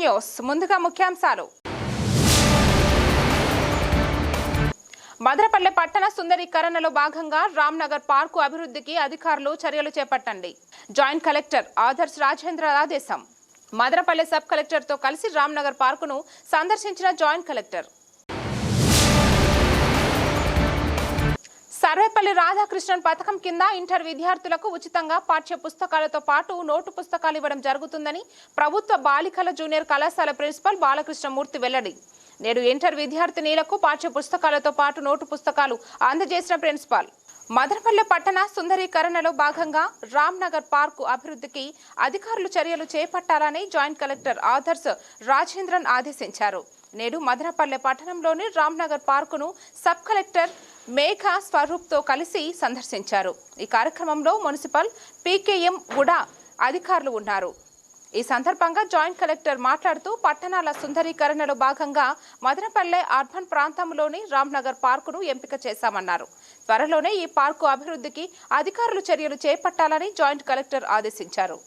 News. ముందుగా ముఖ్యాంశాలు. భద్రపల్లె పట్టణ సుందరీకరణలో భాగంగా రామ్నగర్ పార్కు అభివృద్ధికి అధికారులు చర్యలు చేపట్టండి. జాయింట్ కలెక్టర్ ఆదర్శ్ రాజేంద్ర ఆదేశం. మదరపల్లె సబ్ కలెక్టర్తో కలిసి రామ్నగర్ పార్కును సందర్శించిన జాయింట్ కలెక్టర్. సర్వేపల్లి రాధాకృష్ణన్ పథకం కింద ఇంటర్ విద్యార్థులకు ఉచితంగా పాఠ్య పుస్తకాలతో పాటు నోటు పుస్తకాలు ఇవ్వడం జరుగుతుందని ప్రభుత్వ బాలికల జూనియర్ కళాశాల ప్రిన్సిపల్ బాలకృష్ణమూర్తి వెల్లడి. నేడు ఇంటర్ విద్యార్థినీలకు పాఠ్య పుస్తకాలతో పాటు నోటు పుస్తకాలు అందజేసిన ప్రిన్సిపాల్. మదనపల్లె పట్టణ సుందరీకరణలో భాగంగా రామ్నగర్ పార్కు అభివృద్ధికి అధికారులు చర్యలు చేపట్టాలని జాయింట్ కలెక్టర్ ఆదర్శ్ రాజేంద్రన్ ఆదేశించారు. నేడు మదనపల్లె పట్టణంలోని రామ్నగర్ పార్కును సబ్ కలెక్టర్ మేఘ స్వరూప్తో కలిసి సందర్శించారు. ఈ కార్యక్రమంలో మున్సిపల్ పీకేఎం కూడా అధికారులు ఉన్నారు. ఈ సందర్భంగా జాయింట్ కలెక్టర్ మాట్లాడుతూ పట్టణాల సుందరీకరణలో భాగంగా మదనపల్లె అర్బన్ ప్రాంతంలోని రామ్నగర్ పార్కును ఎంపిక చేశామన్నారు. త్వరలోనే ఈ పార్కు అభివృద్ధికి అధికారులు చర్యలు చేపట్టాలని జాయింట్ కలెక్టర్ ఆదేశించారు.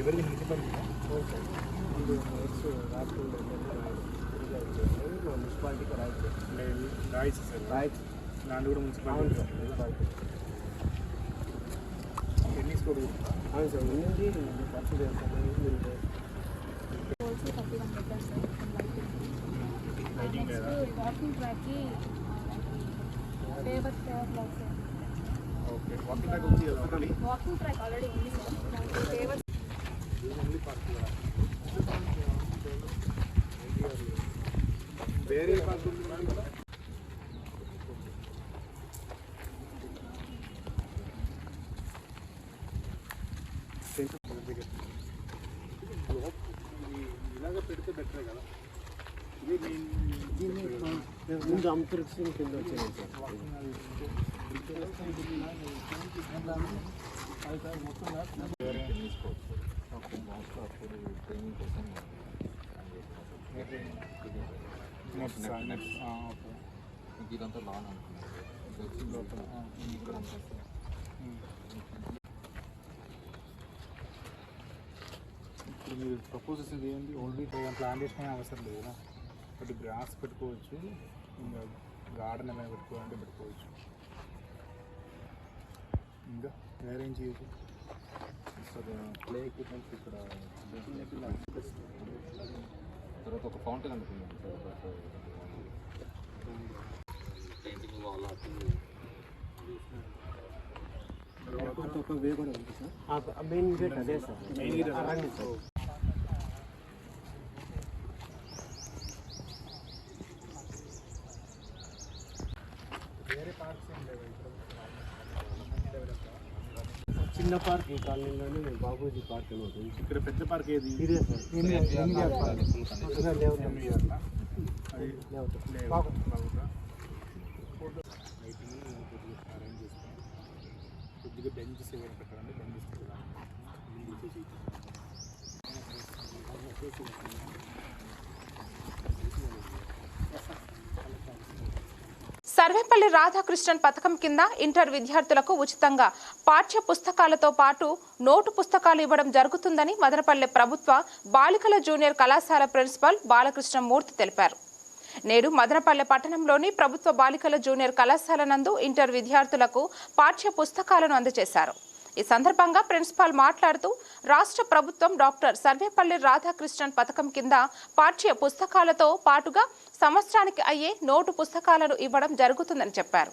ఎవరికి మున్సిపాలిటీకి రాయచ్చు రాయిచ్చు సార్ రాయచ్చు దాంట్లో కూడా అవును మున్సిపాలిటీ సార్ టెన్నిస్ కోడ్ అవును సార్ ఉండింది ఖర్చు చేస్తాను మీరు also thirty one metres lighting లేదా next walking ట్రాక్కి paper paper blocks okay walking track వచ్చి ఒకటి వాకింగ్ ట్రాక్ ఆల్రెడీ ఉంది సార్ దానికి పేపర్ ఓన్లీ పార్క్ కూడా వేరే పార్క్ ఉంది మేడం ఇలాగ పెడితే బెటరే కదా ముందు అంతరిక్షం కింద వచ్చేది సార్ నెక్స్ట్ నెక్స్ట్ ఓకే మీకు ఇదంతా లాన్ అనుకున్నాను లోపల ఇక్కడ అంతా ఇప్పుడు మీరు ప్రపోజ్ చేసేది ఏంటి? ఓన్లీ ప్లాన్ చేసుకునే అవసరం లేదు కదా. ఒకటి గ్రాస్ పెట్టుకోవచ్చు ఇంకా గార్డెన్ ఏమైనా పెట్టుకోవాలంటే పెట్టుకోవచ్చు. ఇంకా ఏం చేయొచ్చు? సార్ ప్లే ఎక్విప్మెంట్స్ ఇక్కడ. తర్వాత ఒక ఫౌంటైన్ అనుకున్నాను సార్ పెయింటింగ్ వాళ్ళ ఒక వే కూడా ఉంది సార్. మెయిన్ గేట్ అదే సార్. Main gate. రండి సార్ వేరే పార్క్స్ ఏం లేవు ఇక్కడ చిన్న పార్క్. ఈ కాలనీలోనే నేను బాబూజీ పార్క్ అని ఉంది. ఇక్కడ పెద్ద పార్క్ ఏది? ఇదే సార్ పార్క్. లైటింగ్ కొద్దిగా అరేంజ్ చేసుకోండి కొద్దిగా బెంచెస్ ఏమైనా పెట్టాలంటే బెంచెస్ పెట్టాలి ఇది తీసేసి సర్వేపల్లి రాధాకృష్ణన్ పథకం కింద ఇంటర్ విద్యార్థులకు ఉచితంగా పాఠ్య పుస్తకాలతో పాటు నోటు పుస్తకాలు ఇవ్వడం జరుగుతుందని మదనపల్లె ప్రభుత్వ బాలికల జూనియర్ కళాశాల ప్రిన్సిపాల్ బాలకృష్ణమూర్తి తెలిపారు. నేడు మదనపల్లె పట్టణంలోని ప్రభుత్వ బాలికల జూనియర్ కళాశాల నందు ఇంటర్ విద్యార్థులకు పాఠ్య పుస్తకాలను అందజేశారు. ఈ సందర్భంగా ప్రిన్సిపాల్ మాట్లాడుతూ రాష్ట్ర ప్రభుత్వం డాక్టర్ సర్వేపల్లి రాధాకృష్ణన్ పథకం కింద పాఠ్య పుస్తకాలతో పాటుగా సంవత్సరానికి అయ్యే నోటు పుస్తకాలను ఇవ్వడం జరుగుతుందని చెప్పారు.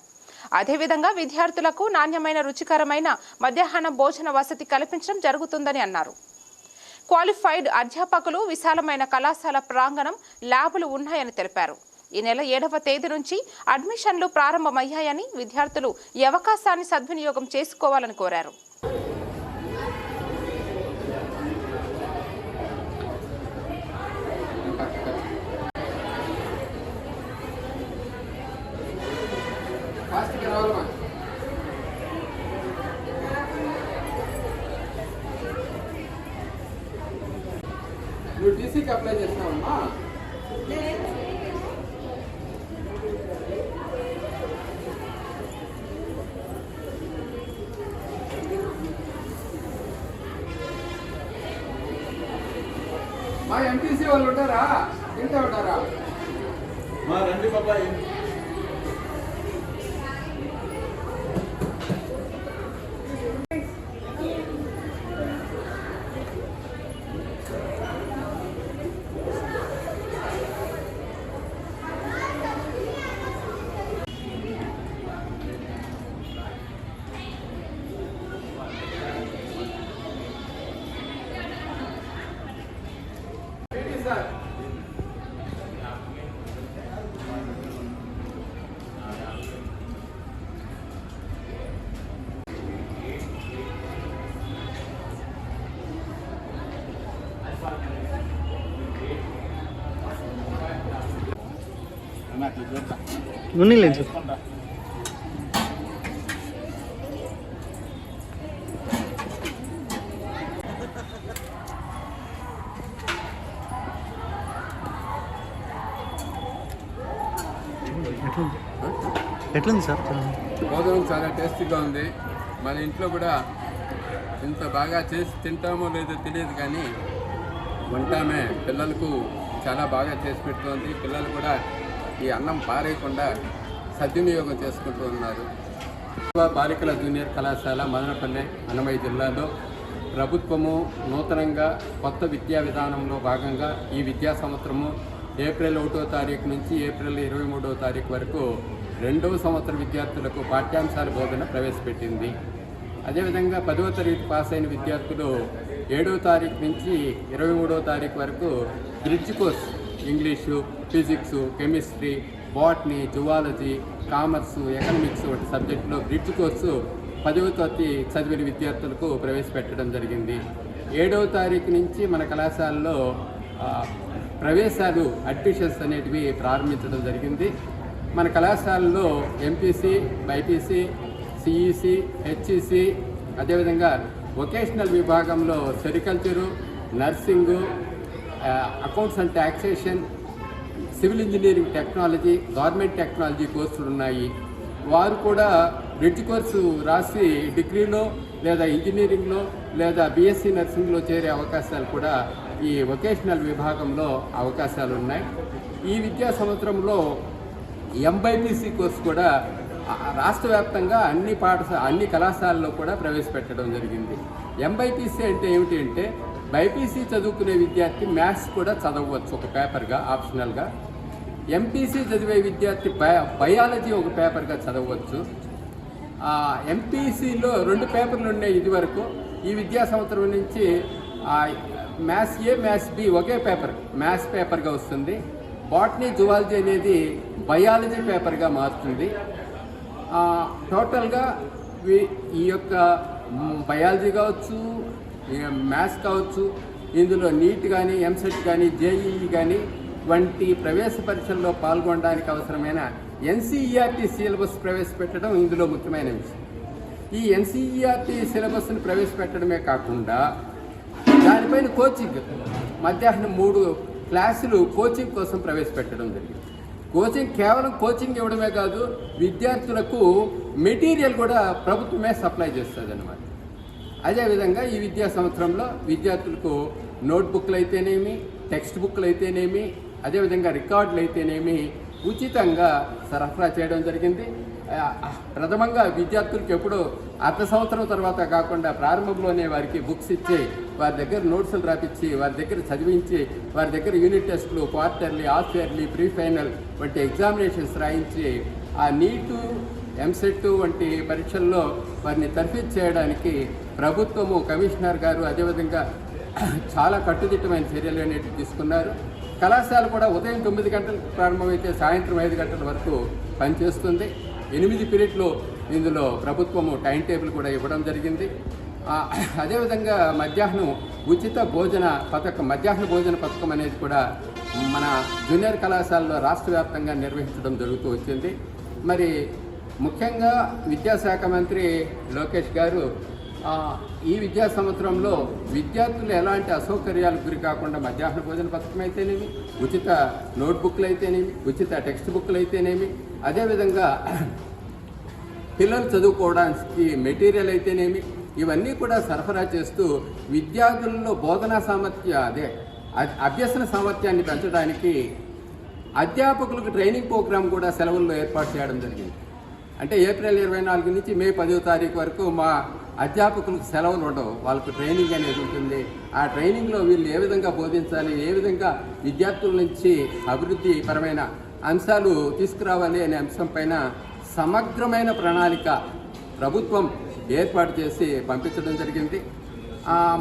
అదేవిధంగా విద్యార్థులకు నాణ్యమైన రుచికరమైన మధ్యాహ్న భోజన వసతి కల్పించడం జరుగుతుందని అన్నారు. క్వాలిఫైడ్ అధ్యాపకులు విశాలమైన కళాశాల ప్రాంగణం ల్యాబులు ఉన్నాయని తెలిపారు. ఈ నెల ఏడవ తేదీ నుంచి అడ్మిషన్లు ప్రారంభమయ్యాయని విద్యార్థులు ఈ అవకాశాన్ని సద్వినియోగం చేసుకోవాలని కోరారు. నువ్వు టీసీకి అప్లై చేసినావమ్మా మా ఎంపీసీ వాళ్ళు ఉంటారా? ఇంత ఉంటారా? మా రండి బాబా ఎంపీ ఉన్నిలేదు ఎట్లుంది సార్? భోజనం చాలా టేస్టీగా ఉంది. మన ఇంట్లో కూడా ఇంత బాగా చేసి తింటామో లేదో తెలియదు కానీ వంటామే పిల్లలకు చాలా బాగా చేసి పెడుతుంది. పిల్లలు కూడా ఈ అన్నం పారేయకుండా సద్వినియోగం చేసుకుంటూ ఉన్నారు. బాలికల జూనియర్ కళాశాల మదనపల్లె అన్నమయ్య జిల్లాలో ప్రభుత్వము నూతనంగా కొత్త విద్యా విధానంలో భాగంగా ఈ విద్యా సంవత్సరము ఏప్రిల్ ఒకటో తారీఖు నుంచి ఏప్రిల్ ఇరవై మూడవ తారీఖు వరకు రెండవ సంవత్సర విద్యార్థులకు పాఠ్యాంశాల బోధన ప్రవేశపెట్టింది. అదేవిధంగా పదవ తరగతి పాస్ అయిన విద్యార్థులు ఏడవ తారీఖు నుంచి ఇరవై మూడవ తారీఖు వరకు bridge course English physics chemistry botany zoology commerce economics వంటి సబ్జెక్టులో బ్రిడ్జ్ కోర్సు పదవ తరగతి చదివిన విద్యార్థులకు ప్రవేశపెట్టడం జరిగింది. ఏడవ తారీఖు నుంచి మన కళాశాలలో ప్రవేశాలు అడ్మిషన్స్ అనేటివి ప్రారంభించడం జరిగింది. మన కళాశాలలో ఎంపీసీ బైపీసీ సిఈసి హెచ్ఈసి అదేవిధంగా వొకేషనల్ విభాగంలో sericulture nursing accounts and taxation civil engineering technology government technology కోర్సులు ఉన్నాయి. వారు కూడా బ్రిడ్జ్ కోర్సు రాసి డిగ్రీలో లేదా ఇంజనీరింగ్లో లేదా బీఎస్సీ నర్సింగ్లో చేరే అవకాశాలు కూడా ఈ వొకేషనల్ విభాగంలో అవకాశాలు ఉన్నాయి. ఈ విద్యా సంవత్సరంలో ఎంబైపీసీ కోర్సు కూడా రాష్ట్ర వ్యాప్తంగా అన్ని పాఠశాల అన్ని కళాశాలలో కూడా ప్రవేశపెట్టడం జరిగింది. ఎంబైపీసీ అంటే ఏమిటి అంటే బైపీసీ చదువుకునే విద్యార్థి మ్యాథ్స్ కూడా చదవచ్చు ఒక పేపర్గా ఆప్షనల్గా. ఎంపీసీ చదివే విద్యార్థి బయాలజీ ఒక పేపర్గా చదవచ్చు ఎంపీసీలో రెండు పేపర్లు ఉన్నాయి ఇదివరకు. ఈ విద్యా సంవత్సరం నుంచి మ్యాథ్స్ ఏ మ్యాథ్స్ బి ఒకే పేపర్ మ్యాథ్స్ పేపర్గా వస్తుంది. బాటనీ జువాలజీ అనేది బయాలజీ పేపర్గా మారుతుంది. టోటల్గా ఈ యొక్క బయాలజీ కావచ్చు మ్యాథ్స్ కావచ్చు ఇందులో నీట్ కానీ ఎంసెట్ కానీ జేఈఈ కానీ వంటి ప్రవేశ పరీక్షల్లో పాల్గొనడానికి అవసరమైన ఎన్సీఈఆర్టీ సిలబస్ ప్రవేశపెట్టడం ఇందులో ముఖ్యమైన విషయం. ఈ ఎన్సీఈఆర్టీ సిలబస్ని ప్రవేశపెట్టడమే కాకుండా దానిపైన కోచింగ్ మధ్యాహ్నం మూడు క్లాసులు కోచింగ్ కోసం ప్రవేశపెట్టడం జరిగింది. కోచింగ్ కేవలం కోచింగ్ ఇవ్వడమే కాదు విద్యార్థులకు మెటీరియల్ కూడా ప్రభుత్వమే సప్లై చేస్తుంది అనమాట అదేవిధంగా ఈ విద్యా సంవత్సరంలో విద్యార్థులకు నోట్బుక్లు అయితేనేమి టెక్స్ట్ బుక్లు అయితేనేమి అదేవిధంగా రికార్డులు అయితేనేమి ఉచితంగా సరఫరా చేయడం జరిగింది. ప్రథమంగా విద్యార్థులకు ఎప్పుడు అర్ధ సంవత్సరం తర్వాత కాకుండా ప్రారంభంలోనే వారికి బుక్స్ ఇచ్చి వారి దగ్గర నోట్స్లు రాపిచ్చి వారి దగ్గర చదివించి వారి దగ్గర యూనిట్ టెస్టులు quarterly half yearly pre final వంటి ఎగ్జామినేషన్స్ రాయించి ఆ నీటు ఎంసెట్ వంటి పరీక్షల్లో వారిని తర్ఫీదు చేయడానికి ప్రభుత్వము కమిషనర్ గారు అదేవిధంగా చాలా కట్టుదిట్టమైన చర్యలు అనేవి తీసుకున్నారు. కళాశాల కూడా ఉదయం తొమ్మిది గంటలకు ప్రారంభమైతే సాయంత్రం ఐదు గంటల వరకు పనిచేస్తుంది. ఎనిమిది పీరియడ్లు ఇందులో ప్రభుత్వము టైం టేబుల్ కూడా ఇవ్వడం జరిగింది. అదేవిధంగా మధ్యాహ్నం ఉచిత భోజన పథకం మధ్యాహ్న భోజన పథకం అనేది కూడా మన జూనియర్ కళాశాలలో రాష్ట్ర వ్యాప్తంగా నిర్వహించడం జరుగుతూ వచ్చింది. మరి ముఖ్యంగా విద్యాశాఖ మంత్రి లోకేష్ గారు ఈ విద్యా సంవత్సరంలో విద్యార్థులు ఎలాంటి అసౌకర్యాలకు గురి కాకుండా మధ్యాహ్న భోజన పథకం అయితేనేమి ఉచిత నోట్బుక్లు అయితేనేమి ఉచిత టెక్స్ట్ బుక్లు అయితేనేమి అదేవిధంగా పిల్లలు చదువుకోవడానికి మెటీరియల్ అయితేనేమి ఇవన్నీ కూడా సరఫరా చేస్తూ విద్యార్థులలో బోధనా సామర్థ్య అదే అభ్యసన సామర్థ్యాన్ని పెంచడానికి అధ్యాపకులకు ట్రైనింగ్ ప్రోగ్రాం కూడా సెలవుల్లో ఏర్పాటు చేయడం జరిగింది. అంటే ఏప్రిల్ ఇరవై నాలుగు నుంచి మే పదో తారీఖు వరకు మా అధ్యాపకులకు సెలవులు ఉండవు. వాళ్ళకు ట్రైనింగ్ అనేది ఉంటుంది. ఆ ట్రైనింగ్లో వీళ్ళు ఏ విధంగా బోధించాలి ఏ విధంగా విద్యార్థుల నుంచి అభివృద్ధి పరమైన అంశాలు తీసుకురావాలి అనే అంశంపైన సమగ్రమైన ప్రణాళిక ప్రభుత్వం ఏర్పాటు చేసి పంపించడం జరిగింది.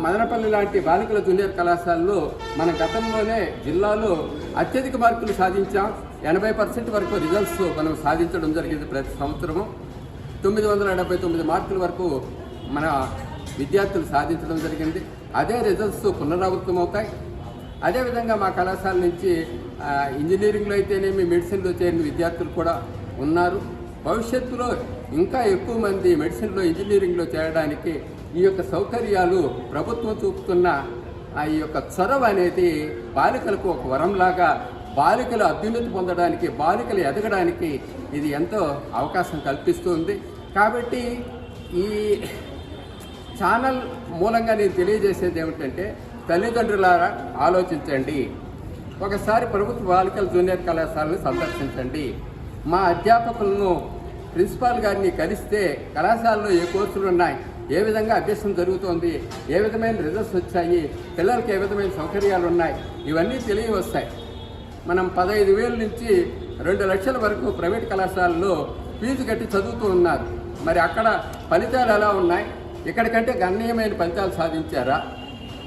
మదనపల్లి లాంటి బాలికల జూనియర్ కళాశాలలో మన గతంలోనే జిల్లాలో అత్యధిక మార్కులు సాధించాం. ఎనభై పర్సెంట్ వరకు రిజల్ట్స్ మనం సాధించడం జరిగింది ప్రతి సంవత్సరము. తొమ్మిది వందల డెబ్బై తొమ్మిది మార్కుల వరకు మన విద్యార్థులు సాధించడం జరిగింది. అదే రిజల్ట్స్ పునరావృతం అవుతాయి. అదేవిధంగా మా కళాశాల నుంచి ఇంజనీరింగ్లో అయితేనేమి మెడిసిన్లో చేరిన విద్యార్థులు కూడా ఉన్నారు. భవిష్యత్తులో ఇంకా ఎక్కువ మంది మెడిసిన్లో ఇంజనీరింగ్లో చేరడానికి ఈ యొక్క సౌకర్యాలు ప్రభుత్వం చూపుతున్న ఈ యొక్క చొరవ అనేది బాలికలకు ఒక వరంలాగా బాలికలు అభ్యున్నతి పొందడానికి బాలికలు ఎదగడానికి ఇది ఎంతో అవకాశం కల్పిస్తుంది కాబట్టి ఈ ఛానల్ మూలంగా నేను తెలియజేసేది ఏమిటంటే తల్లిదండ్రులారా ఆలోచించండి. ఒకసారి ప్రభుత్వ బాలికల జూనియర్ కళాశాలను సందర్శించండి. మా అధ్యాపకులను ప్రిన్సిపాల్ గారిని కలిస్తే కళాశాలలో ఏ కోర్సులు ఉన్నాయి ఏ విధంగా అభ్యసనం జరుగుతోంది ఏ విధమైన రిజల్ట్స్ వచ్చాయి పిల్లలకి ఏ విధమైన సౌకర్యాలు ఉన్నాయి ఇవన్నీ తెలియవస్తాయి. మనం పదహైదు వేల నుంచి రెండు లక్షల వరకు ప్రైవేట్ కళాశాలలో ఫీజు కట్టి చదువుతూ ఉన్నారు. మరి అక్కడ ఫలితాలు ఎలా ఉన్నాయి? ఇక్కడికంటే గణనీయమైన ఫలితాలు సాధించారా?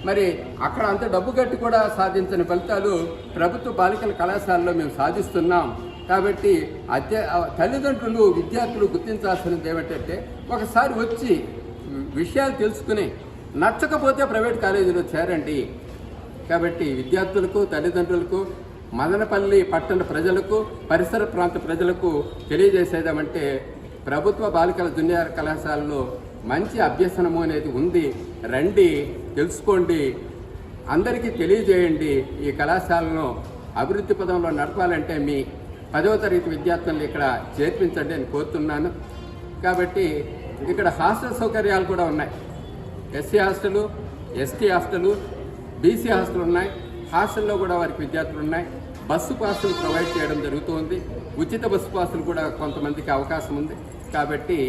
మరి అక్కడ అంత డబ్బు కట్టి కూడా సాధించని ఫలితాలు ప్రభుత్వ బాలికల కళాశాలలో మేము సాధిస్తున్నాం. కాబట్టి అధ్యా తల్లిదండ్రులు విద్యార్థులు గుర్తించాల్సినది ఏమిటంటే ఒకసారి వచ్చి విషయాలు తెలుసుకుని నచ్చకపోతే ప్రైవేట్ కాలేజీలో చేరండి. కాబట్టి విద్యార్థులకు తల్లిదండ్రులకు మదనపల్లి పట్టణ ప్రజలకు పరిసర ప్రాంత ప్రజలకు తెలియజేసేదేమంటే ప్రభుత్వ బాలికల జూనియర్ కళాశాలలో మంచి అభ్యసనము అనేది ఉంది. రండి తెలుసుకోండి. అందరికీ తెలియజేయండి. ఈ కళాశాలను అభివృద్ధి పదంలో నడపాలంటే మీ పదవ తరగతి విద్యార్థులను ఇక్కడ చేర్పించండి అని కోరుతున్నాను. కాబట్టి ఇక్కడ హాస్టల్ సౌకర్యాలు కూడా ఉన్నాయి. SC hostel ST hostel BC hostel ఉన్నాయి. హాస్టల్లో కూడా వారికి విద్యార్థులు ఉన్నాయి. బస్సు పాసులు ప్రొవైడ్ చేయడం జరుగుతుంది. ఉచిత బస్సు పాసులు కూడా కొంతమందికి అవకాశం ఉంది. కాబట్టి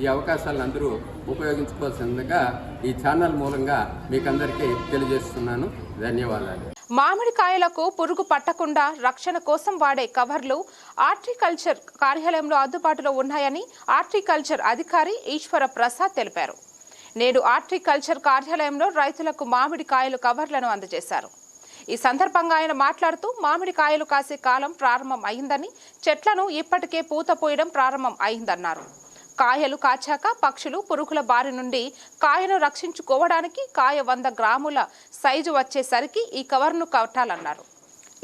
ఈ అవకాశాలను అందరూ ఉపయోగించుకోవాల్సిందిగా ఈ ఛానల్ మూలంగా మీకు అందరికీ తెలియజేస్తున్నాను. ధన్యవాదాలు. మామిడికాయలకు పురుగు పట్టకుండా రక్షణ కోసం వాడే కవర్లు ఆర్టికల్చర్ కార్యాలయంలో అందుబాటులో ఉన్నాయని హార్టికల్చర్ అధికారి ఈశ్వర ప్రసాద్ తెలిపారు. నేడు హార్టికల్చర్ కార్యాలయంలో రైతులకు మామిడికాయలు కవర్లను అందజేశారు. ఈ సందర్భంగా ఆయన మాట్లాడుతూ మామిడికాయలు కాసే కాలం ప్రారంభం అయిందని చెట్లను ఇప్పటికే పూత పోయడం ప్రారంభం అయిందన్నారు. కాయలు కాచాక పక్షులు పురుగుల బారి నుండి కాయను రక్షించుకోవడానికి కాయ వంద గ్రాముల సైజు వచ్చేసరికి ఈ కవర్ను కట్టాలన్నారు.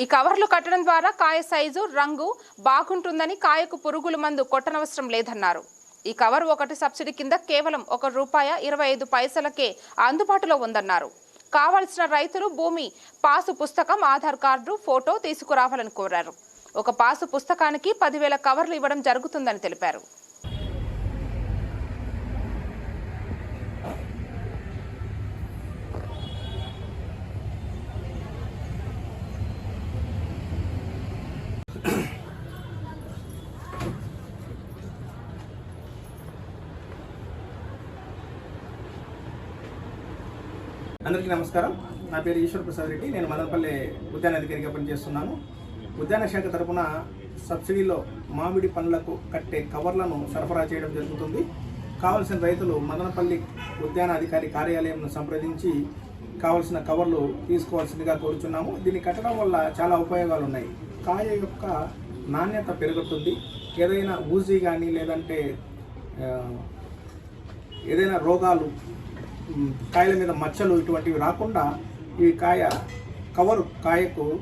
ఈ కవర్లు కట్టడం ద్వారా కాయ సైజు రంగు బాగుంటుందని కాయకు పురుగుల మందు కొట్టనవసరం లేదన్నారు. ఈ కవర్ ఒకటి సబ్సిడీ కింద కేవలం ఒక రూపాయ ఇరవై ఐదు పైసలకే అందుబాటులో ఉందన్నారు. కావలసిన రైతులు భూమి పాసు పుస్తకం ఆధార్ కార్డు ఫోటో తీసుకురావాలని కోరారు. ఒక పాసు పుస్తకానికి పదివేల కవర్లు ఇవ్వడం జరుగుతుందని తెలిపారు. అందరికీ నమస్కారం. నా పేరు ఈశ్వర్ ప్రసాద్ రెడ్డి. నేను మదనపల్లి ఉద్యాన అధికారిగా పనిచేస్తున్నాను. ఉద్యాన శాఖ తరపున సబ్సిడీలో మామిడి పండ్లకు కట్టే కవర్లను సరఫరా చేయడం జరుగుతుంది. కావలసిన రైతులు మదనపల్లి ఉద్యాన అధికారి కార్యాలయంను సంప్రదించి కావలసిన కవర్లు తీసుకోవాల్సిందిగా కోరుచున్నాము. దీన్ని కట్టడం వల్ల చాలా ఉపయోగాలు ఉన్నాయి. కాయ యొక్క నాణ్యత పెరుగుతుంది. ఏదైనా ఊజీ కానీ లేదంటే ఏదైనా రోగాలు కాయల మీద మచ్చలు ఇటువంటివి రాకుండా ఈ కాయ కవర్ కాయకు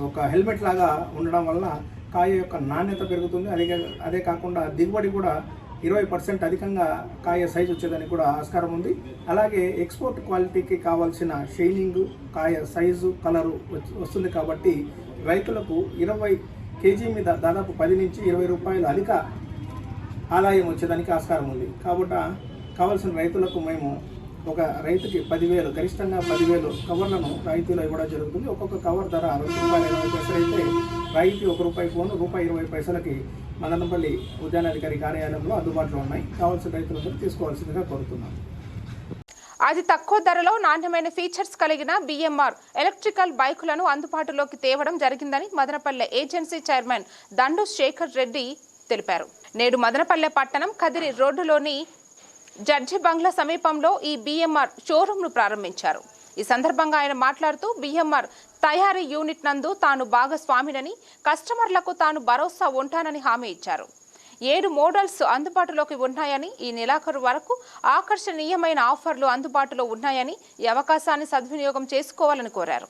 ఒక హెల్మెట్ లాగా ఉండడం వల్ల కాయ యొక్క నాణ్యత పెరుగుతుంది. అదే కా- అదే కాకుండా దిగుబడి కూడా ఇరవై పర్సెంట్ అధికంగా కాయ సైజు వచ్చేదానికి కూడా ఆస్కారం ఉంది. అలాగే ఎక్స్పోర్ట్ క్వాలిటీకి కావాల్సిన షైనింగ్ కాయ సైజు కలరు వస్తుంది కాబట్టి రైతులకు ఇరవై కేజీ మీద దాదాపు పది నుంచి ఇరవై రూపాయలు అధిక ఆదాయం వచ్చేదానికి ఆస్కారం ఉంది. కాబట్టి కావాల్సిన రైతులకు మేము ఒక రైతుకి పదివేలు గరిష్టంగా పదివేలు కవర్లను రైతులు ఇవ్వడం జరుగుతుంది. ఒక్కొక్క కవర్ ధర రెండు రూపాయల ఇరవై పైసలు అయితే రాయితీ ఒక రూపాయి ఫోన్ రూపాయి ఇరవై పైసలకి మదనపల్లి ఉద్యానాధికారి కార్యాలయంలో అందుబాటులో ఉన్నాయి. కావాల్సిన రైతులందరూ తీసుకోవాల్సిందిగా కోరుతున్నాను అతి తక్కువ ధరలో నాణ్యమైన ఫీచర్స్ కలిగిన బిఎంఆర్ ఎలక్ట్రికల్ బైకులను అందుబాటులోకి తేవడం జరిగిందని మదనపల్లె ఏజెన్సీ చైర్మన్ దండు శేఖర్ రెడ్డి తెలిపారు. నేడు మదనపల్లె పట్టణం కదిరి రోడ్డులోని జడ్జి బంగ్లా సమీపంలో ఈ బిఎంఆర్ షోరూంను ప్రారంభించారు. ఈ సందర్భంగా ఆయన మాట్లాడుతూ బిఎంఆర్ తయారీ యూనిట్ నందు తాను భాగస్వామినని కస్టమర్లకు తాను భరోసా ఉంటానని హామీ ఇచ్చారు. ఏడు మోడల్స్ అందుబాటులోకి ఉన్నాయని ఈ నెలాఖరు వరకు ఆకర్షణీయమైన ఆఫర్లు అందుబాటులో ఉన్నాయని ఈ అవకాశాన్ని సద్వినియోగం చేసుకోవాలని కోరారు.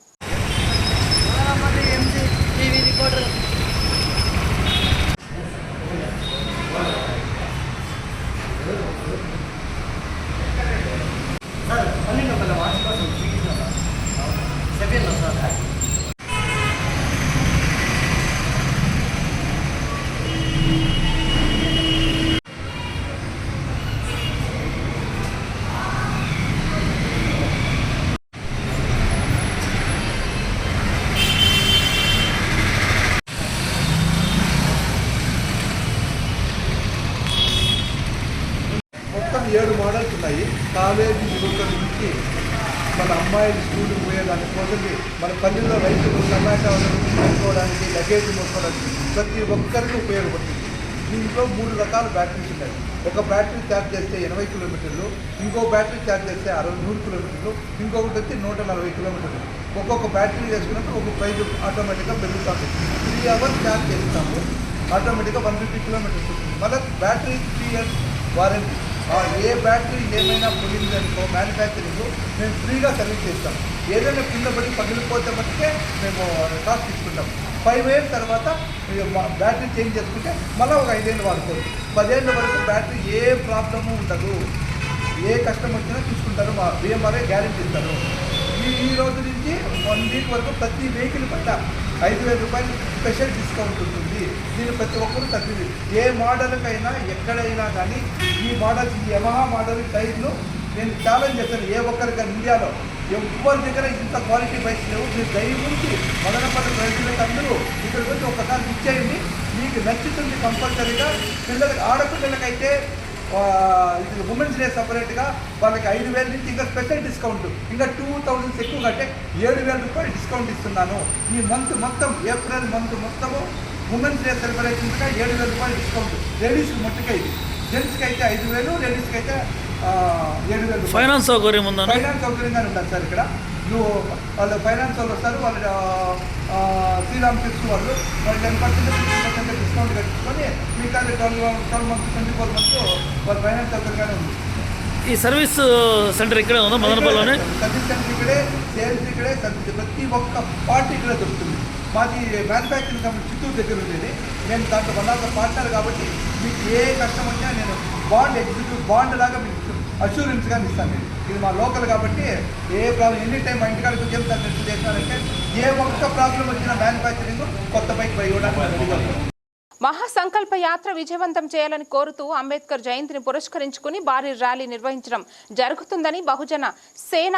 手举起好前面的 ప్రతి ఒక్కరికి ఉపయోగపడుతుంది. దీంట్లో మూడు రకాల బ్యాటరీస్ ఉన్నాయి ఒక బ్యాటరీ ఛార్జ్ చేస్తే ఎనభై కిలోమీటర్లు ఇంకో బ్యాటరీ ఛార్జ్ చేస్తే అరవై నూరు కిలోమీటర్లు ఇంకొకటి వచ్చి నూట నలభై కిలోమీటర్లు. ఒక్కొక్క బ్యాటరీ వేసుకున్నప్పుడు ఒక ప్రైజ్ ఆటోమేటిక్గా పెరుగుతుంది త్రీ అవర్స్ ఛార్జ్ చేస్తాము. ఆటోమేటిక్గా వన్ ఫిఫ్టీ కిలోమీటర్స్ వస్తుంది. మళ్ళీ బ్యాటరీ త్రీ ఇయర్స్ వారంటీ. ఏ బ్యాటరీ ఏమైనా పోయింది అనుకో మ్యానుఫ్యాక్చరింగ్ మేము ఫ్రీగా సర్వీస్ చేస్తాం. ఏదైనా కింద పడి పగిలిపోతే మట్టుకే మేము కాస్ట్ తీసుకుంటాం. ఫైవ్ ఇయర్స్ తర్వాత మా బ్యాటరీ చేంజ్ చేసుకుంటే మళ్ళీ ఒక ఐదేళ్ళు వాడుకోవచ్చు పదేళ్ళ వరకు బ్యాటరీ ఏ ప్రాబ్లము ఉండదు. ఏ కష్టం వచ్చినా చూసుకుంటారు. మా బిఎంఆర్ఏ గ్యారెంటీ ఇస్తారు. ఈ ఈ రోజు నుంచి వన్ వీక్ వరకు ప్రతి వెహికల్ పట్ట ఐదు వేల రూపాయలు స్పెషల్ డిస్కౌంట్ ఉంటుంది. దీన్ని ప్రతి ఒక్కరు తగ్గింది ఏ మోడల్కైనా ఎక్కడైనా కానీ ఈ మోడల్స్ ఈ యమహా మోడల్ టైర్లు నేను ఛాలెంజ్ చేశాను ఏ ఒక్కరికి ఇండియాలో ఎవరి దగ్గర ఇంత క్వాలిటీ బైక్స్ లేవు. మీరు దయ గురించి మదనపల్లి రైతులకు అందరూ ఇక్కడికి వచ్చి ఒకసారి ఇచ్చేయండి మీకు నచ్చుతుంది కంపల్సరీగా. పిల్లలకి ఆడపిల్లలకైతే ఇది ఉమెన్స్ డే సపరేట్గా వాళ్ళకి ఐదు వేల నుంచి ఇంకా స్పెషల్ డిస్కౌంట్ ఇంకా టూ థౌజండ్స్ ఎక్కువ కంటే ఏడు వేల రూపాయలు డిస్కౌంట్ ఇస్తున్నాను. ఈ మంత్ మొత్తం ఏప్రిల్ మంత్ మొత్తము ఉమెన్స్ డే సెలబ్రేషన్స్గా ఏడు వేల రూపాయలు డిస్కౌంట్ లేడీస్కి మట్టుకైతే జెంట్స్కి అయితే ఐదు వేలు లేడీస్కి అయితే ఏడు వేలు. ఫైనాన్స్ సౌకర్యం ఉందా? ఫైనాన్స్ సౌకర్యంగానే ఉంటుంది సార్ ఇక్కడ. నువ్వు వాళ్ళు ఫైనాన్స్ వాళ్ళు వస్తారు వాళ్ళు శ్రీరామ్ ఫిక్స్ వాళ్ళు. వాళ్ళు ten percent fifteen percent discount కట్టుకొని మిగతా twelve twelve months twenty four months వాళ్ళ ఫైనాన్స్ సౌకర్యంగానే ఉంది. ఈ సర్వీస్ సెంటర్ ఇక్కడే ఉందా మదనపల్లిలోనే? సర్వీస్ సెంటర్ ఇక్కడే సేల్స్ ఇక్కడే సర్వీస్ ప్రతి ఒక్క పార్టీ ఇక్కడే దొరుకుతుంది. మాది మ్యానుఫ్యాక్చరింగ్ కంపెనీ చిత్తూరు దగ్గర ఉండేది. నేను దాంట్లో వన్ ఆఫ్ పార్ట్నర్ కాబట్టి మీకు ఏ కష్టం వచ్చినా నేను బాండ్ ఎగ్జిక్యూటివ్ బాండ్ లాగా మీకు అష్యూరెన్స్ కానీ ఇస్తాను నేను. ఇది మా లోకల్ కాబట్టి ఏ ప్రాబ్లం ఎనీ టైం మా ఇంటికాడ వచ్చి ఏం సర్వీస్ చేస్తానంటే ఏ ఒక్క ప్రాబ్లం వచ్చినా మ్యానుఫ్యాక్చరింగ్ కొత్త బైక్ బై ఇవ్వడానికి మహాసంకల్ప యాత్ర విజయవంతం చేయాలని కోరుతూ అంబేద్కర్ జయంతిని పురస్కరించుకుని భారీ ర్యాలీ నిర్వహించడం జరుగుతుందని బహుజన సేన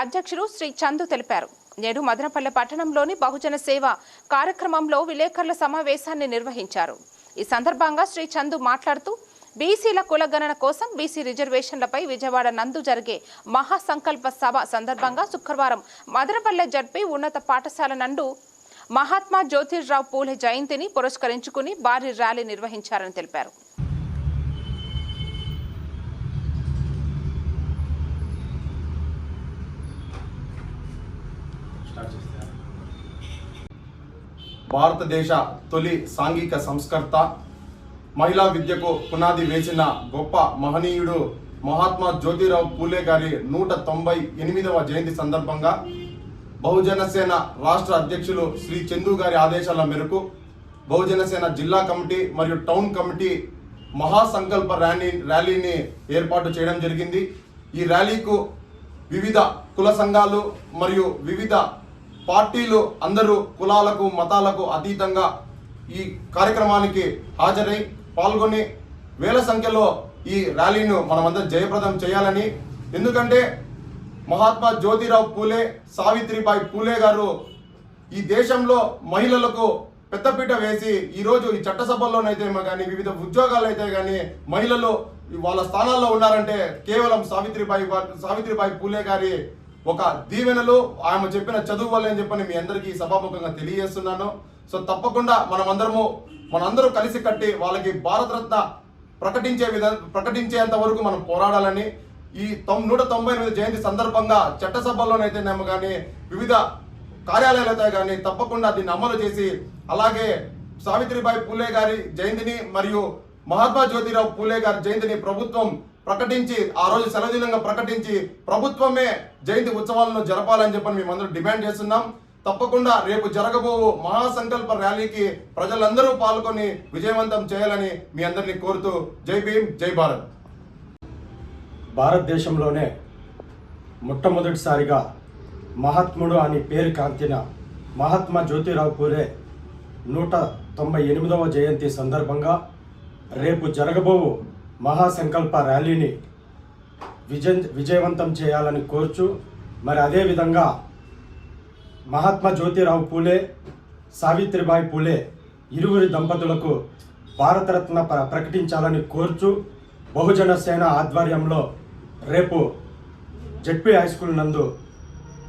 అధ్యక్షుడు శ్రీ చందు తెలిపారు. నేడు మదనపల్లె పట్టణంలోని బహుజన సేవ కార్యక్రమంలో విలేకరుల సమావేశాన్ని నిర్వహించారు. ఈ సందర్భంగా శ్రీ చందు మాట్లాడుతూ బీసీల కులగణన కోసం బీసీ రిజర్వేషన్లపై విజయవాడ నందు జరిగే మహాసంకల్ప సభ సందర్భంగా శుక్రవారం మదనపల్లె జడ్పీ ఉన్నత పాఠశాల నందు మహాత్మా జ్యోతిర్రావు పూలే జయంతిని పురస్కరించుకుని భారీ ర్యాలీ నిర్వహించారని తెలిపారు. భారతదేశ తొలి సాంఘిక సంస్కర్త మహిళా విద్యకు పునాది వేసిన గొప్ప మహనీయుడు మహాత్మా జ్యోతిరావు పూలే గారి నూట తొంభై ఎనిమిదవ జయంతి సందర్భంగా బహుజన సేన రాష్ట్ర అధ్యక్షులు శ్రీ చందు గారి ఆదేశాల మేరకు బహుజన సేన జిల్లా కమిటీ మరియు టౌన్ కమిటీ మహాసంకల్ప ర్యాలీ ర్యాలీని ఏర్పాటు చేయడం జరిగింది. ఈ ర్యాలీకు వివిధ కుల సంఘాలు మరియు వివిధ పార్టీలు అందరూ కులాలకు మతాలకు అతీతంగా ఈ కార్యక్రమానికి హాజరై పాల్గొని వేల సంఖ్యలో ఈ ర్యాలీను మనమంతా జయప్రదం చేయాలని. ఎందుకంటే మహాత్మా జ్యోతిరావు పూలే సావిత్రిబాయి పూలే గారు ఈ దేశంలో మహిళలకు పెద్దపీట వేసి ఈరోజు ఈ చట్టసభల్లోనైతే కానీ వివిధ ఉద్యోగాలు అయితే కానీ మహిళలు వాళ్ళ స్థానాల్లో ఉన్నారంటే కేవలం సావిత్రిబాయి సావిత్రిబాయి పూలే గారి ఒక దీవెనలు. ఆమె చెప్పిన చదువు వల్లని చెప్పని మీ అందరికీ సభాముఖంగా తెలియజేస్తున్నాను. సో తప్పకుండా మనమందరము మనందరూ కలిసి కట్టి వాళ్ళకి భారతరత్న ప్రకటించే విధ ప్రకటించేంత వరకు మనం పోరాడాలని ఈ తొమ్ నూట తొంభై ఎనిమిది జయంతి సందర్భంగా చట్టసభల్లోనైతేనేమో కానీ వివిధ కార్యాలయాలతో కానీ తప్పకుండా దీన్ని అమలు చేసి అలాగే సావిత్రిబాయి పూలే గారి జయంతిని మరియు మహాత్మా జ్యోతిరావు పూలే గారి జయంతిని ప్రభుత్వం ప్రకటించి ఆ రోజు సెలవుదినంగా ప్రకటించి ప్రభుత్వమే జయంతి ఉత్సవాలను జరపాలని చెప్పని మేమందరం డిమాండ్ చేస్తున్నాం. తప్పకుండా రేపు జరగబో మహాసంకల్ప ర్యాలీకి ప్రజలందరూ పాల్గొని విజయవంతం చేయాలని మీ అందరినీ కోరుతూ జై భీమ్ జై భారత్. భారతదేశంలోనే మొట్టమొదటిసారిగా మహాత్ముడు అని పేరు కాంతిన మహాత్మా జ్యోతిరావు పూలే నూట తొంభై ఎనిమిదవ జయంతి సందర్భంగా రేపు జరగబోవు మహాసంకల్ప ర్యాలీని విజయ విజయవంతం చేయాలని కోరుచు మరి అదేవిధంగా మహాత్మా జ్యోతిరావు పూలే సావిత్రిబాయి పూలే ఇరువురి దంపతులకు భారతరత్న ప్ర ప్రకటించాలని కోరుచు బహుజన సేన ఆధ్వర్యంలో రేపు జడ్పీ హై స్కూల్ నందు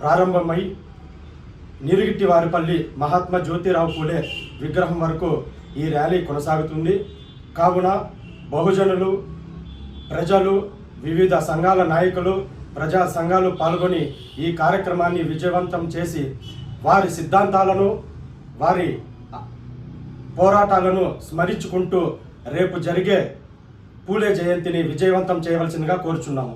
ప్రారంభమై నిరుగిట్టి వారిపల్లి మహాత్మా జ్యోతిరావు పూలే విగ్రహం వరకు ఈ ర్యాలీ కొనసాగుతుంది. కావున బహుజనులు ప్రజలు వివిధ సంఘాల నాయకులు ప్రజా సంఘాలు పాల్గొని ఈ కార్యక్రమాన్ని విజయవంతం చేసి వారి సిద్ధాంతాలను వారి పోరాటాలను స్మరించుకుంటూ రేపు జరిగే పూలే జయంతిని విజయవంతం చేయవలసిందిగా కోరుచున్నాము.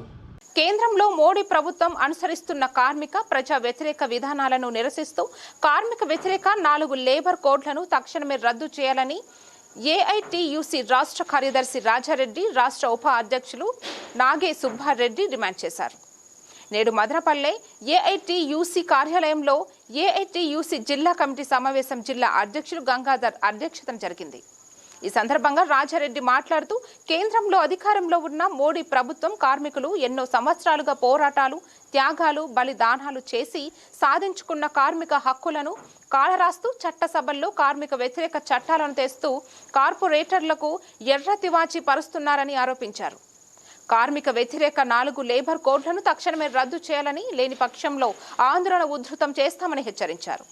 కేంద్రంలో మోడీ ప్రభుత్వం అనుసరిస్తున్న కార్మిక ప్రజా వ్యతిరేక విధానాలను నిరసిస్తూ కార్మిక వ్యతిరేక నాలుగు లేబర్ కోడ్లను తక్షణమే రద్దు చేయాలని ఏఐటియుసి రాష్ట్ర కార్యదర్శి రాజారెడ్డి రాష్ట్ర ఉప అధ్యక్షులు నాగే సుబ్బారెడ్డి డిమాండ్ చేశారు. నేడు మదనపల్లె ఏఐటియుసి కార్యాలయంలో ఏఐటియుసి జిల్లా కమిటీ సమావేశం జిల్లా అధ్యక్షులు గంగాధర్ అధ్యక్షతన జరిగింది. ఈ సందర్భంగా రాజారెడ్డి మాట్లాడుతూ కేంద్రంలో అధికారంలో ఉన్న మోడీ ప్రభుత్వం కార్మికులు ఎన్నో సంవత్సరాలుగా పోరాటాలు త్యాగాలు బలిదానాలు చేసి సాధించుకున్న కార్మిక హక్కులను కాలరాస్తూ చట్టసభల్లో కార్మిక వ్యతిరేక చట్టాలను తెస్తూ కార్పొరేటర్లకు ఎర్ర తివాచి పరుస్తున్నారని ఆరోపించారు. కార్మిక వ్యతిరేక నాలుగు లేబర్ కోడ్లను తక్షణమే రద్దు చేయాలని లేని పక్షంలో ఆందోళన ఉధృతం చేస్తామని హెచ్చరించారు.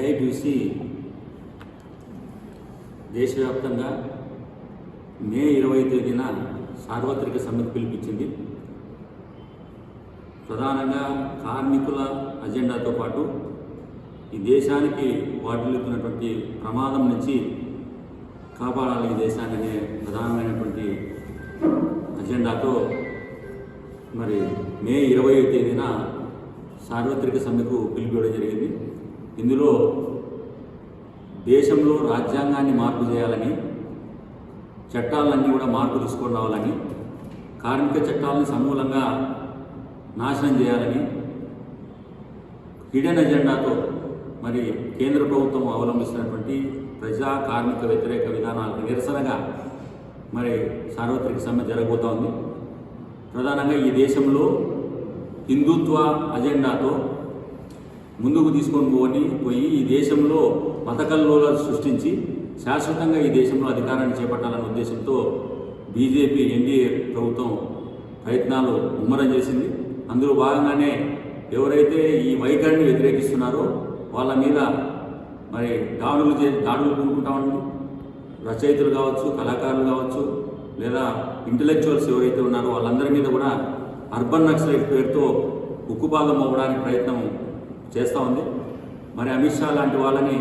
దయచూసి దేశవ్యాప్తంగా మే ఇరవై తేదీన సార్వత్రిక సమ్మెకు పిలిపించింది. ప్రధానంగా కార్మికుల అజెండాతో పాటు ఈ దేశానికి వాటిల్లుతున్నటువంటి ప్రమాదం నుంచి కాపాడాలి ఈ దేశాన్ని అనే ప్రధానమైనటువంటి అజెండాతో మరి మే ఇరవై తేదీన సార్వత్రిక సమ్మెకు పిలిపివ్వడం జరిగింది. ఇందులో దేశంలో రాజ్యాంగాన్ని మార్పు చేయాలని చట్టాలన్నీ కూడా మార్పు తీసుకొని రావాలని కార్మిక చట్టాలను సమూలంగా నాశనం చేయాలని హిడెన్ ఎజెండాతో మరి కేంద్ర ప్రభుత్వం అవలంబిస్తున్నటువంటి ప్రజా కార్మిక వ్యతిరేక విధానాలకు నిరసనగా మరి సార్వత్రిక సమ్మె జరగబోతోంది. ప్రధానంగా ఈ దేశంలో హిందుత్వ అజెండాతో ముందుకు తీసుకొని పోని పోయి ఈ దేశంలో మతకల్లోలాలు సృష్టించి శాశ్వతంగా ఈ దేశంలో అధికారాన్ని చేపట్టాలన్న ఉద్దేశంతో బీజేపీ ఎన్డీఏ ప్రభుత్వం ప్రయత్నాలు ముమ్మరం చేసింది. అందులో భాగంగానే ఎవరైతే ఈ వైఖరిని వ్యతిరేకిస్తున్నారో వాళ్ళ మీద మరి దాడులు చే దాడులు పూనుకుంటామండి రచయితలు కావచ్చు కళాకారులు కావచ్చు లేదా ఇంటలెక్చువల్స్ ఎవరైతే ఉన్నారో వాళ్ళందరి మీద కూడా అర్బన్ నక్సలైట్ పేరుతో ఉక్కుపాదం అవ్వడానికి ప్రయత్నం చేస్తూ ఉంది. మరి అమిత్ షా లాంటి వాళ్ళని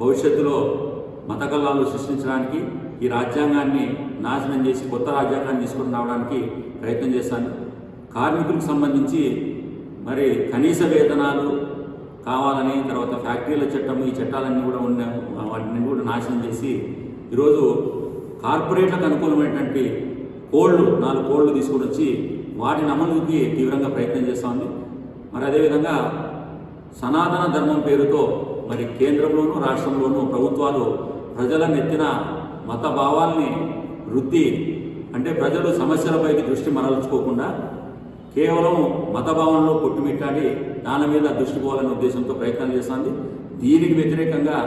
భవిష్యత్తులో మత కల్లాలు సృష్టించడానికి ఈ రాజ్యాంగాన్ని నాశనం చేసి కొత్త రాజ్యాంగాన్ని తీసుకొని రావడానికి ప్రయత్నం చేస్తాను. కార్మికులకు సంబంధించి మరి కనీస వేతనాలు కావాలని తర్వాత ఫ్యాక్టరీల చట్టం ఈ చట్టాలన్నీ కూడా ఉన్న వాటిని కూడా నాశనం చేసి ఈరోజు కార్పొరేట్లకు అనుకూలమైనటువంటి కోళ్ళు నాలుగు కోళ్ళు తీసుకొని వచ్చి వాటిని అమలుకి తీవ్రంగా ప్రయత్నం చేస్తూ ఉంది. మరి అదేవిధంగా సనాతన ధర్మం పేరుతో మరి కేంద్రంలోనూ రాష్ట్రంలోనూ ప్రభుత్వాలు ప్రజల నెత్తిన మత భావాల్ని వృద్ధి అంటే ప్రజలు సమస్యలపైకి దృష్టి మరల్చుకోకుండా కేవలం మత భావనలో కొట్టుమిట్టాడి దాని మీద దృష్టి పోవాలనే ఉద్దేశంతో ప్రయత్నాలు చేస్తుంది. దీనికి వ్యతిరేకంగా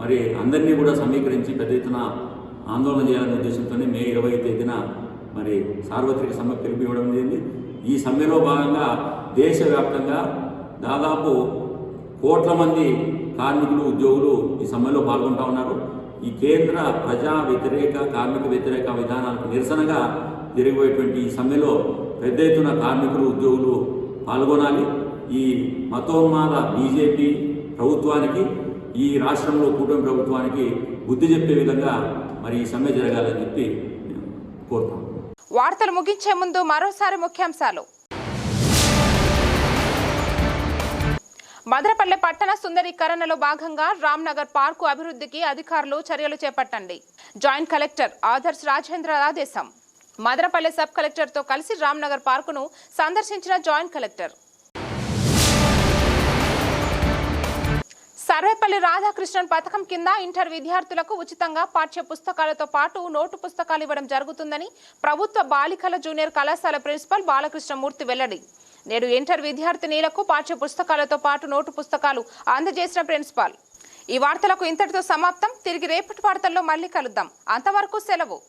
మరి అందరినీ కూడా సమీకరించి పెద్ద ఎత్తున ఆందోళన చేయాలనే ఉద్దేశంతోనే మే ఇరవై తేదీన మరి సార్వత్రిక సమ్మె పిలిపివ్వడం జరిగింది. ఈ సమ్మెలో భాగంగా దేశవ్యాప్తంగా దాదాపు కోట్ల మంది కార్మికులు ఉద్యోగులు ఈ సమ్మెలో పాల్గొంటా ఉన్నారు. ఈ కేంద్ర ప్రజా వ్యతిరేక కార్మిక వ్యతిరేక విధానాలకు నిరసనగా జరిగిపోయేటువంటి ఈ సమ్మెలో పెద్ద ఎత్తున కార్మికులు ఉద్యోగులు పాల్గొనాలి. ఈ మతోన్మాద బీజేపీ ప్రభుత్వానికి ఈ రాష్ట్రంలో కూటమి ప్రభుత్వానికి బుద్ధి చెప్పే విధంగా మరి ఈ సమ్మె జరగాలని చెప్పి కోరుతాం కోరుతాను వార్తలు ముగించే ముందు మరోసారి ముఖ్యాంశాలు. మదనపల్లె పట్టణ సుందరీకరణలో భాగంగా రామ్నగర్ పార్కు అభివృద్ధికి అధికారులు చర్యలు చేపట్టండి. జాయింట్ కలెక్టర్ ఆదర్శ్ రాజేంద్ర ఆదేశం. మదరపల్లె సబ్ కలెక్టర్తో కలిసి రామ్నగర్ పార్కును సందర్శించిన జాయింట్ కలెక్టర్. సర్వేపల్లి రాధాకృష్ణన్ పథకం కింద ఇంటర్ విద్యార్థులకు ఉచితంగా పాఠ్య పుస్తకాలతో పాటు నోటు పుస్తకాలు ఇవ్వడం జరుగుతుందని ప్రభుత్వ బాలికల జూనియర్ కళాశాల ప్రిన్సిపల్ బాలకృష్ణమూర్తి వెల్లడి. నేడు ఇంటర్ విద్యార్థినీలకు పాఠ్య పుస్తకాలతో పాటు నోటు పుస్తకాలు అందజేసిన ప్రిన్సిపాల్. ఈ వార్తలకు ఇంతటితో సమాప్తం. తిరిగి రేపటి వార్తల్లో మళ్ళీ కలుద్దాం. అంతవరకు సెలవు.